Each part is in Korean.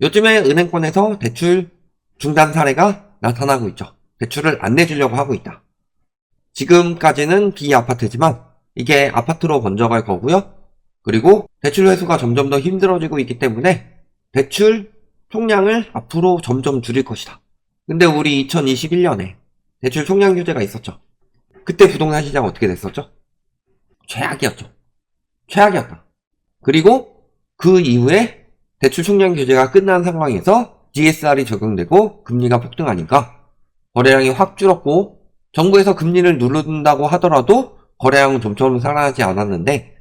요즘에 은행권에서 대출 중단 사례가 나타나고 있죠. 대출을 안 내주려고 하고 있다. 지금까지는 비아파트지만 이게 아파트로 번져갈 거고요. 그리고 대출 회수가 점점 더 힘들어지고 있기 때문에 대출 총량을 앞으로 점점 줄일 것이다. 근데 우리 2021년에 대출 총량 규제가 있었죠. 그때 부동산 시장 어떻게 됐었죠? 최악이었죠. 최악이었다. 그리고 그 이후에 대출 총량 규제가 끝난 상황에서 DSR이 적용되고 금리가 폭등하니까 거래량이 확 줄었고 정부에서 금리를 누른다고 하더라도 거래량은 좀처럼 살아나지 않았는데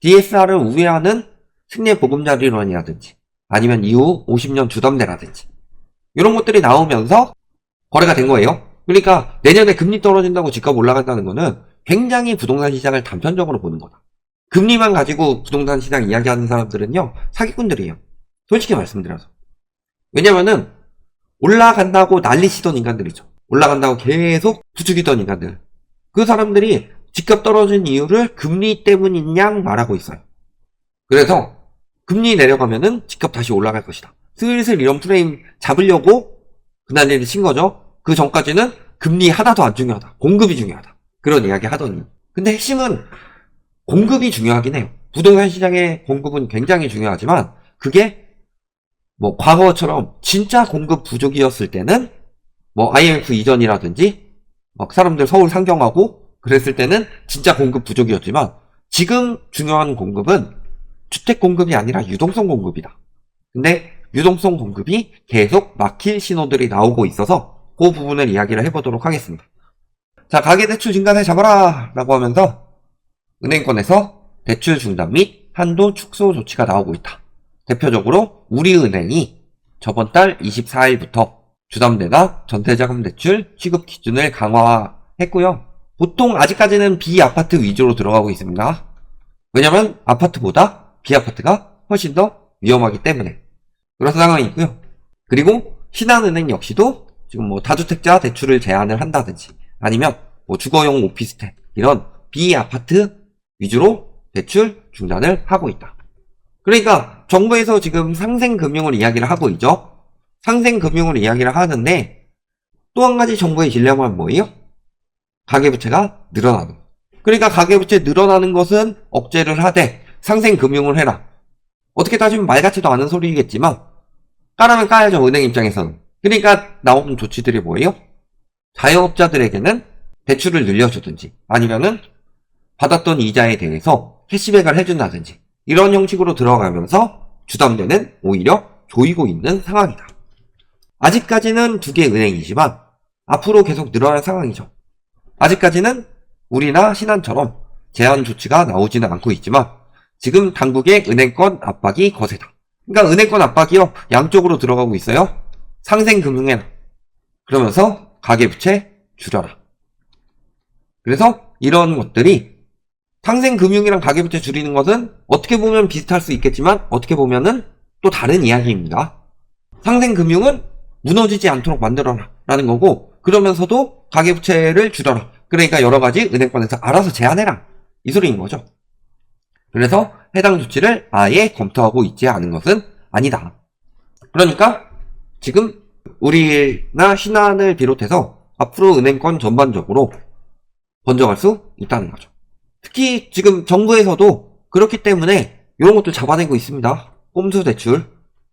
DSR을 우회하는 승례 보금자리론이라든지 아니면 이후 50년 주담대라든지 이런 것들이 나오면서 거래가 된 거예요. 그러니까 내년에 금리 떨어진다고 집값 올라간다는 거는 굉장히 부동산 시장을 단편적으로 보는 거다. 금리만 가지고 부동산 시장 이야기하는 사람들은요 사기꾼들이에요. 솔직히 말씀드려서. 왜냐면은 올라간다고 난리치던 인간들이죠. 올라간다고 계속 부추기던 인간들. 그 사람들이 집값 떨어진 이유를 금리 때문인 양 말하고 있어요. 그래서 금리 내려가면은 집값 다시 올라갈 것이다. 슬슬 이런 프레임 잡으려고 그날리를 친 거죠. 그 전까지는 금리 하나도 안 중요하다. 공급이 중요하다. 그런 이야기 하더니. 근데 핵심은 공급이 중요하긴 해요. 부동산 시장의 공급은 굉장히 중요하지만 그게 뭐 과거처럼 진짜 공급 부족이었을 때는 뭐 IMF 이전이라든지 막 사람들 서울 상경하고 그랬을 때는 진짜 공급 부족이었지만 지금 중요한 공급은 주택 공급이 아니라 유동성 공급이다. 근데 유동성 공급이 계속 막힐 신호들이 나오고 있어서 그 부분을 이야기를 해보도록 하겠습니다. 자, 가계대출 증가세 잡아라! 라고 하면서 은행권에서 대출 중단 및 한도 축소 조치가 나오고 있다. 대표적으로 우리은행이 저번 달 24일부터 주담대나 전세자금 대출 취급 기준을 강화했고요. 보통 아직까지는 비아파트 위주로 들어가고 있습니다. 왜냐면 아파트보다 비아파트가 훨씬 더 위험하기 때문에 그런 상황이 있고요. 그리고 신한은행 역시도 지금 뭐 다주택자 대출을 제한을 한다든지 아니면 뭐 주거용 오피스텔 이런 비아파트 위주로 대출 중단을 하고 있다. 그러니까 정부에서 지금 상생금융을 이야기를 하고 있죠. 상생금융을 이야기를 하는데 또 한 가지 정부의 딜레마는 뭐예요? 가계부채가 늘어나는 거. 그러니까 가계부채 늘어나는 것은 억제를 하되 상생금융을 해라. 어떻게 따지면 말 같지도 않은 소리겠지만 까라면 까야죠 은행 입장에서는. 그러니까 나오는 조치들이 뭐예요? 자영업자들에게는 대출을 늘려주든지 아니면은 받았던 이자에 대해서 캐시백을 해준다든지 이런 형식으로 들어가면서 주담대는 오히려 조이고 있는 상황이다. 아직까지는 두개 은행이지만 앞으로 계속 늘어날 상황이죠. 아직까지는 우리나 신한처럼 제한 조치가 나오지는 않고 있지만 지금 당국의 은행권 압박이 거세다. 그러니까 은행권 압박이요 양쪽으로 들어가고 있어요. 상생금융에 그러면서 가계부채 줄여라. 그래서 이런 것들이 상생금융이랑 가계부채 줄이는 것은 어떻게 보면 비슷할 수 있겠지만 어떻게 보면은 또 다른 이야기입니다. 상생금융은 무너지지 않도록 만들어라 라는 거고 그러면서도 가계부채를 줄여라. 그러니까 여러 가지 은행권에서 알아서 제한해라. 이 소리인 거죠. 그래서 해당 조치를 아예 검토하고 있지 않은 것은 아니다. 그러니까 지금 우리나 신한을 비롯해서 앞으로 은행권 전반적으로 번져갈 수 있다는 거죠. 특히 지금 정부에서도 그렇기 때문에 이런 것들 잡아내고 있습니다. 꼼수 대출.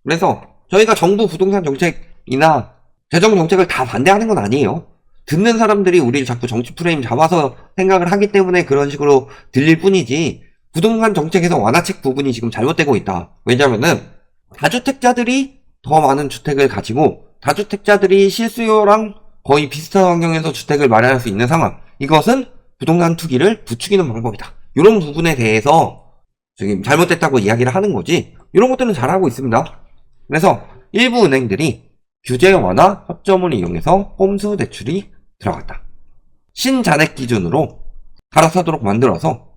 그래서 저희가 정부 부동산 정책이나 재정 정책을 다 반대하는 건 아니에요. 듣는 사람들이 우리를 자꾸 정치 프레임 잡아서 생각을 하기 때문에 그런 식으로 들릴 뿐이지 부동산 정책에서 완화책 부분이 지금 잘못되고 있다. 왜냐면은 다주택자들이 더 많은 주택을 가지고 다주택자들이 실수요랑 거의 비슷한 환경에서 주택을 마련할 수 있는 상황. 이것은 부동산 투기를 부추기는 방법이다. 이런 부분에 대해서 지금 잘못됐다고 이야기를 하는 거지. 이런 것들은 잘하고 있습니다. 그래서 일부 은행들이 규제 완화 허점을 이용해서 꼼수 대출이 들어갔다. 신잔액 기준으로 갈아타도록 만들어서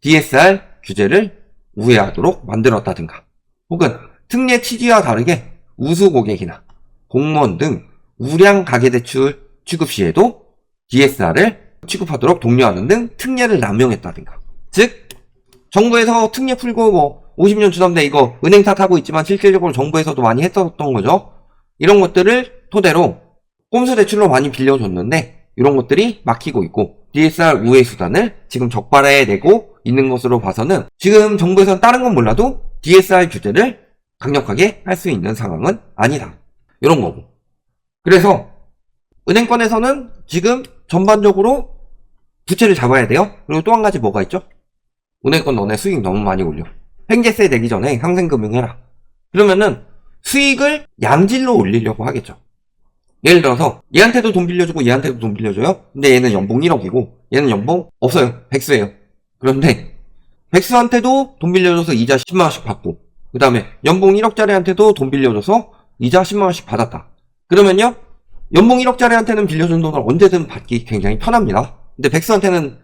DSR 규제를 우회하도록 만들었다든가 혹은 특례 취지와 다르게 우수 고객이나 공무원 등 우량 가계대출 취급 시에도 DSR을 취급하도록 독려하는 등 특례를 남용했다든가 즉 정부에서 특례 풀고 뭐 50년 주담대 이거 은행 탓하고 있지만 실질적으로 정부에서도 많이 했었던 거죠. 이런 것들을 토대로 꼼수 대출로 많이 빌려줬는데 이런 것들이 막히고 있고 DSR 우회 수단을 지금 적발해 내고 있는 것으로 봐서는 지금 정부에서는 다른 건 몰라도 DSR 규제를 강력하게 할 수 있는 상황은 아니다. 이런 거고. 그래서 은행권에서는 지금 전반적으로 부채를 잡아야 돼요. 그리고 또 한 가지 뭐가 있죠? 은행권 너네 수익 너무 많이 올려. 횡재세 내기 전에 상생금융 해라. 그러면은 수익을 양질로 올리려고 하겠죠. 예를 들어서 얘한테도 돈 빌려주고 얘한테도 돈 빌려줘요. 근데 얘는 연봉 1억이고 얘는 연봉 없어요. 백수예요. 그런데 백수한테도 돈 빌려줘서 이자 10만 원씩 받고 그 다음에 연봉 1억짜리한테도 돈 빌려줘서 이자 10만 원씩 받았다. 그러면요 연봉 1억짜리한테는 빌려준 돈을 언제든 받기 굉장히 편합니다. 근데 백수한테는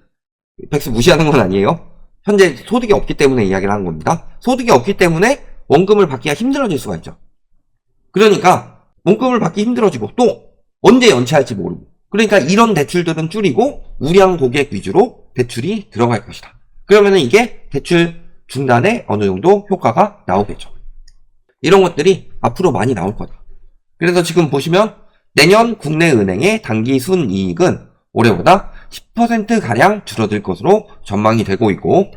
백수 무시하는 건 아니에요. 현재 소득이 없기 때문에 이야기를 하는 겁니다. 소득이 없기 때문에 원금을 받기가 힘들어질 수가 있죠. 그러니까 원금을 받기 힘들어지고 또 언제 연체할지 모르고 그러니까 이런 대출들은 줄이고 우량 고객 위주로 대출이 들어갈 것이다. 그러면은 이게 대출 중단에 어느 정도 효과가 나오겠죠. 이런 것들이 앞으로 많이 나올 거다. 그래서 지금 보시면 내년 국내 은행의 단기 순이익은 올해보다 10%가량 줄어들 것으로 전망이 되고 있고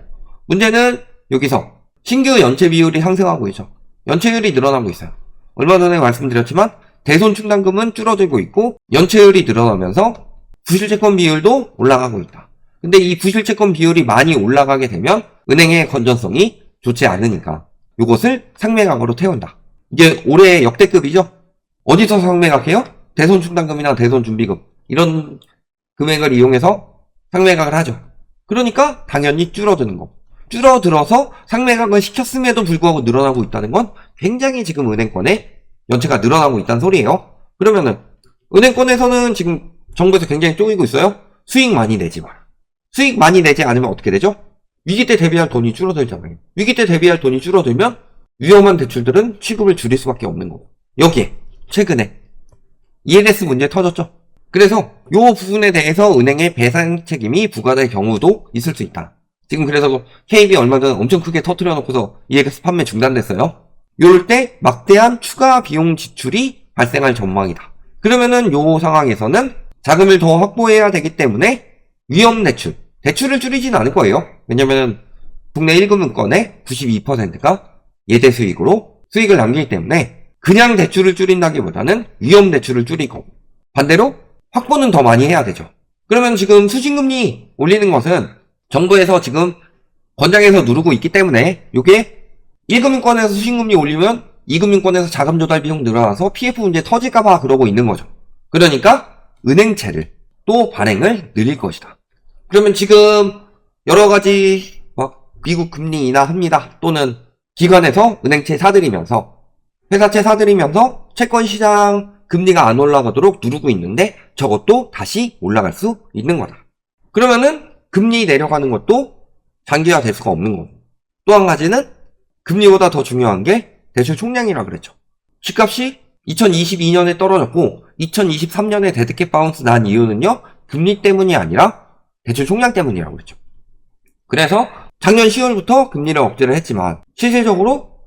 문제는 여기서 신규 연체 비율이 상승하고 있죠. 연체율이 늘어나고 있어요. 얼마 전에 말씀드렸지만 대손 충당금은 줄어들고 있고 연체율이 늘어나면서 부실채권 비율도 올라가고 있다. 근데 이 부실채권 비율이 많이 올라가게 되면 은행의 건전성이 좋지 않으니까 이것을 상매각으로 태운다. 이게 올해 역대급이죠. 어디서 상매각해요? 대손 충당금이나 대손 준비금 이런 금액을 이용해서 상매각을 하죠. 그러니까 당연히 줄어드는 거. 줄어들어서 상매각을 시켰음에도 불구하고 늘어나고 있다는 건 굉장히 지금 은행권에 연체가 늘어나고 있다는 소리예요. 그러면은 은행권에서는 지금 정부에서 굉장히 쪼이고 있어요. 수익 많이 내지 마라. 수익 많이 내지 않으면 어떻게 되죠? 위기 때 대비할 돈이 줄어들잖아요. 위기 때 대비할 돈이 줄어들면 위험한 대출들은 취급을 줄일 수밖에 없는 거고. 여기에 최근에 ENS 문제 터졌죠. 그래서 이 부분에 대해서 은행의 배상 책임이 부과될 경우도 있을 수 있다. 지금 그래서 KB 얼마 전에 엄청 크게 터트려 놓고서 EX 판매 중단됐어요. 요럴 때 막대한 추가 비용 지출이 발생할 전망이다. 그러면은 요 상황에서는 자금을 더 확보해야 되기 때문에 위험 대출, 대출을 줄이진 않을 거예요. 왜냐면 국내 1금융권의 92%가 예대 수익으로 수익을 남기기 때문에 그냥 대출을 줄인다기보다는 위험 대출을 줄이고 반대로 확보는 더 많이 해야 되죠. 그러면 지금 수신금리 올리는 것은 정부에서 지금 권장해서 누르고 있기 때문에 이게 1금융권에서 수신금리 올리면 2금융권에서 자금 조달 비용 늘어나서 PF 문제 터질까봐 그러고 있는 거죠. 그러니까 은행채를 또 발행을 늘릴 것이다. 그러면 지금 여러 가지 막 미국 금리 인하합니다. 또는 기관에서 은행채 사들이면서 회사채 사들이면서 채권 시장 금리가 안 올라가도록 누르고 있는데 저것도 다시 올라갈 수 있는 거다. 그러면은 금리 내려가는 것도 장기화 될 수가 없는 거고. 또 한 가지는 금리보다 더 중요한 게 대출 총량이라 그랬죠. 집값이 2022년에 떨어졌고 2023년에 데드캣 바운스 난 이유는요. 금리 때문이 아니라 대출 총량 때문이라고 그랬죠. 그래서 작년 10월부터 금리를 억제를 했지만 실질적으로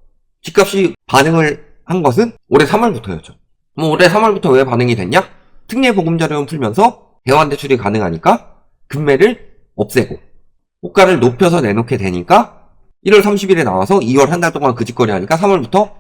집값이 반응을 한 것은 올해 3월부터였죠. 뭐 올해 3월부터 왜 반응이 됐냐? 특례 보금자료를 풀면서 대환 대출이 가능하니까 금매를 없애고 호가를 높여서 내놓게 되니까 1월 30일에 나와서 2월 한 달 동안 그 짓거리 하니까 3월부터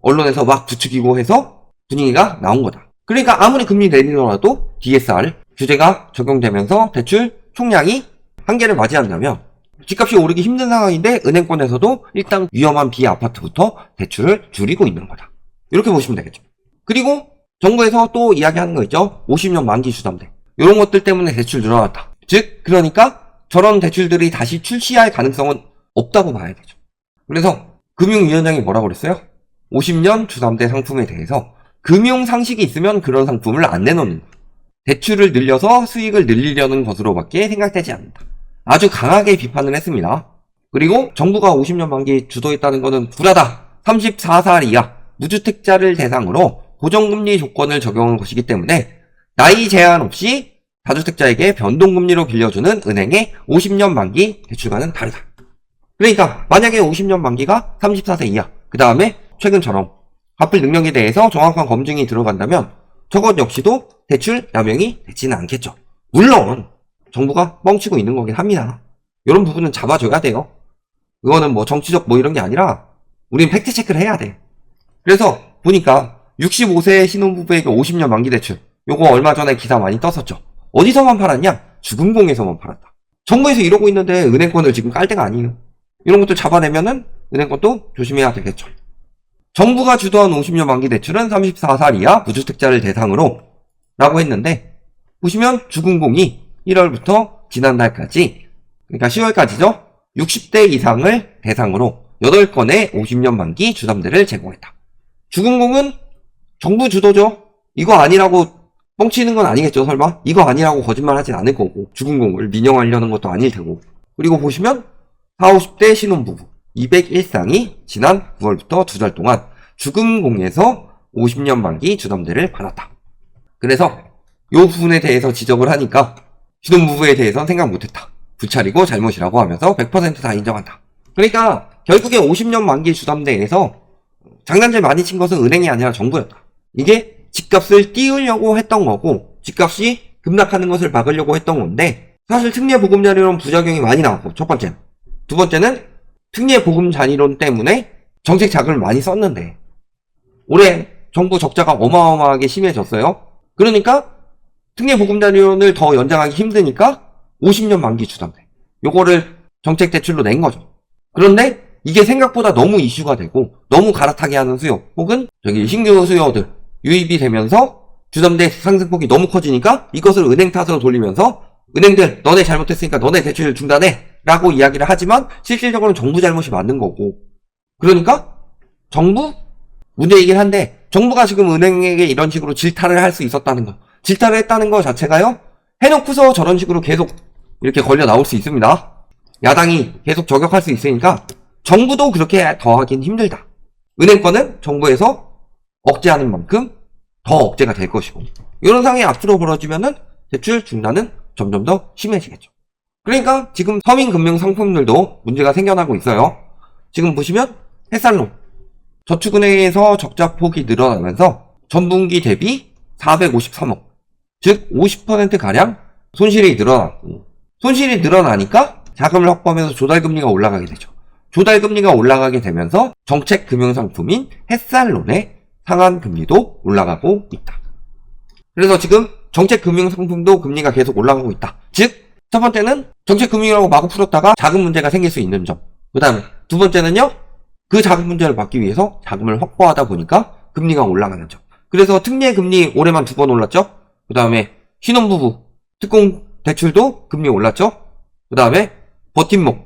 언론에서 막 부추기고 해서 분위기가 나온 거다. 그러니까 아무리 금리 내리더라도 DSR 규제가 적용되면서 대출 총량이 한계를 맞이한다면 집값이 오르기 힘든 상황인데 은행권에서도 일단 위험한 비아파트부터 대출을 줄이고 있는 거다. 이렇게 보시면 되겠죠. 그리고 정부에서 또 이야기하는 거 있죠. 50년 만기 주담대. 이런 것들 때문에 대출 늘어났다. 즉, 그러니까 저런 대출들이 다시 출시할 가능성은 없다고 봐야 되죠. 그래서 금융위원장이 뭐라고 그랬어요? 50년 주담대 상품에 대해서 금융 상식이 있으면 그런 상품을 안 내놓는. 대출을 늘려서 수익을 늘리려는 것으로밖에 생각되지 않는다. 아주 강하게 비판을 했습니다. 그리고 정부가 50년 만기 주도했다는 것은 불하다. 34살 이하 무주택자를 대상으로 고정금리 조건을 적용한 것이기 때문에 나이 제한 없이 다주택자에게 변동금리로 빌려주는 은행의 50년 만기 대출과는 다르다. 그러니까 만약에 50년 만기가 34세 이하, 그 다음에 최근처럼 갚을 능력에 대해서 정확한 검증이 들어간다면 저것 역시도 대출 남용이 되지는 않겠죠. 물론 정부가 뻥치고 있는 거긴 합니다. 이런 부분은 잡아줘야 돼요. 그거는 뭐 정치적 뭐 이런 게 아니라 우린 팩트 체크를 해야 돼. 그래서 보니까 65세 신혼부부에게 50년 만기 대출 요거 얼마 전에 기사 많이 떴었죠. 어디서만 팔았냐? 주금공에서만 팔았다. 정부에서 이러고 있는데 은행권을 지금 깔 때가 아니에요. 이런 것도 잡아내면은 은행권도 조심해야 되겠죠. 정부가 주도한 50년 만기 대출은 34살 이하 무주택자를 대상으로 라고 했는데 보시면 주금공이 1월부터 지난달까지 그러니까 10월까지죠. 60대 이상을 대상으로 8건의 50년 만기 주담대를 제공했다. 주금공은 정부 주도죠. 이거 아니라고 뻥치는 건 아니겠죠, 설마? 이거 아니라고 거짓말 하진 않을 거고, 주금공을 민영하려는 것도 아닐 테고. 그리고 보시면, 40, 50대 신혼부부 201쌍이 지난 9월부터 두 달 동안 주금공에서 50년 만기 주담대를 받았다. 그래서, 요 부분에 대해서 지적을 하니까, 신혼부부에 대해서는 생각 못했다. 불찰이고 잘못이라고 하면서 100%다 인정한다. 그러니까, 결국에 50년 만기 주담대에서 장난질 많이 친 것은 은행이 아니라 정부였다. 이게 집값을 띄우려고 했던 거고 집값이 급락하는 것을 막으려고 했던 건데 사실 특례 보금자리론 부작용이 많이 나왔고 첫 번째는 두 번째는 특례 보금자리론 때문에 정책 자금을 많이 썼는데 올해 정부 적자가 어마어마하게 심해졌어요. 그러니까 특례 보금자리론을 더 연장하기 힘드니까 50년 만기 주담대 요거를 정책 대출로 낸 거죠. 그런데 이게 생각보다 너무 이슈가 되고 너무 갈아타게 하는 수요 혹은 저기 신규 수요들 유입이 되면서 주담대 상승폭이 너무 커지니까 이것을 은행 탓으로 돌리면서 은행들 너네 잘못했으니까 너네 대출 중단해 라고 이야기를 하지만 실질적으로는 정부 잘못이 맞는 거고. 그러니까 정부? 문제이긴 한데 정부가 지금 은행에게 이런 식으로 질타를 할 수 있었다는 거. 질타를 했다는 거 자체가요 해놓고서 저런 식으로 계속 이렇게 걸려 나올 수 있습니다. 야당이 계속 저격할 수 있으니까 정부도 그렇게 더 하긴 힘들다. 은행권은 정부에서 억제하는 만큼 더 억제가 될 것이고 이런 상황이 앞으로 벌어지면은 대출 중단은 점점 더 심해지겠죠. 그러니까 지금 서민금융 상품들도 문제가 생겨나고 있어요. 지금 보시면 햇살론 저축은행에서 적자 폭이 늘어나면서 전분기 대비 453억 즉 50%가량 손실이 늘어났고 손실이 늘어나니까 자금을 확보하면서 조달금리가 올라가게 되죠. 조달금리가 올라가게 되면서 정책금융상품인 햇살론의 상한 금리도 올라가고 있다. 그래서 지금 정책 금융 상품도 금리가 계속 올라가고 있다. 즉, 첫 번째는 정책 금융이라고 마구 풀었다가 자금 문제가 생길 수 있는 점. 그 다음에 두 번째는요, 그 자금 문제를 막기 위해서 자금을 확보하다 보니까 금리가 올라가는 점. 그래서 특례 금리 올해만 두 번 올랐죠? 그 다음에 신혼부부 특공 대출도 금리 올랐죠? 그 다음에 버팀목,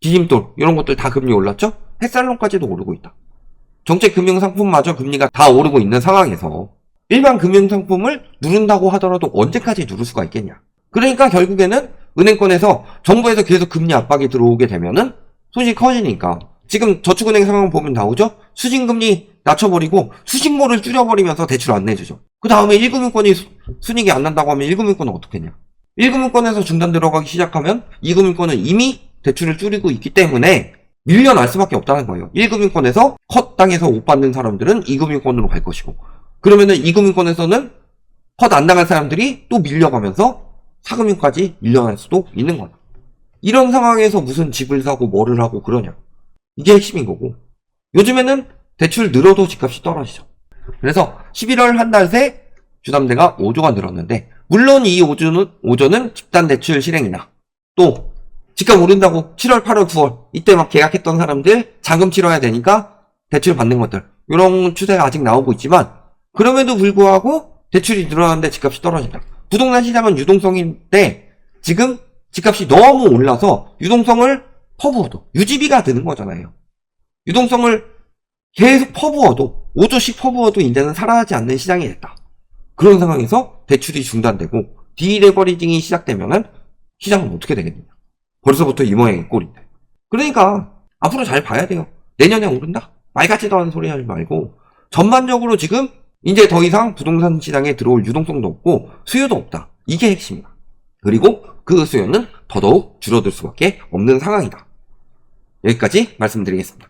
디딤돌, 이런 것들 다 금리 올랐죠? 햇살론까지도 오르고 있다. 정책 금융 상품마저 금리가 다 오르고 있는 상황에서 일반 금융 상품을 누른다고 하더라도 언제까지 누를 수가 있겠냐. 그러니까 결국에는 은행권에서 정부에서 계속 금리 압박이 들어오게 되면은 손실이 커지니까 지금 저축은행 상황 보면 나오죠? 수진금리 낮춰버리고 수신모를 줄여버리면서 대출 안 내주죠. 그 다음에 1금융권이 수, 순익이 안 난다고 하면 1금융권은 어떻게 했냐. 1금융권에서 중단 들어가기 시작하면 2금융권은 이미 대출을 줄이고 있기 때문에 밀려날 수밖에 없다는 거예요. 1금융권에서 컷 당해서 못 받는 사람들은 2금융권으로 갈 것이고 그러면은 2금융권에서는 컷 안 당한 사람들이 또 밀려가면서 4금융까지 밀려날 수도 있는 거야. 이런 상황에서 무슨 집을 사고 뭐를 하고 그러냐. 이게 핵심인 거고. 요즘에는 대출 늘어도 집값이 떨어지죠. 그래서 11월 한 달 새 주담대가 5조가 늘었는데 물론 이 5조는, 5조는 집단 대출 실행이나 또 집값 오른다고 7월, 8월, 9월 이때 막 계약했던 사람들 자금 치러야 되니까 대출 받는 것들 이런 추세가 아직 나오고 있지만 그럼에도 불구하고 대출이 늘어나는데 집값이 떨어진다. 부동산 시장은 유동성인데 지금 집값이 너무 올라서 유동성을 퍼부어도 유지비가 드는 거잖아요. 유동성을 계속 퍼부어도 5조씩 퍼부어도 이제는 살아나지 않는 시장이 됐다. 그런 상황에서 대출이 중단되고 디레버리징이 시작되면은 시장은 어떻게 되겠느냐. 벌써부터 이 모양의 꼴인데. 그러니까 앞으로 잘 봐야 돼요. 내년에 오른다? 말 같지도 않은 소리 하지 말고 전반적으로 지금 이제 더 이상 부동산 시장에 들어올 유동성도 없고 수요도 없다. 이게 핵심이다. 그리고 그 수요는 더더욱 줄어들 수밖에 없는 상황이다. 여기까지 말씀드리겠습니다.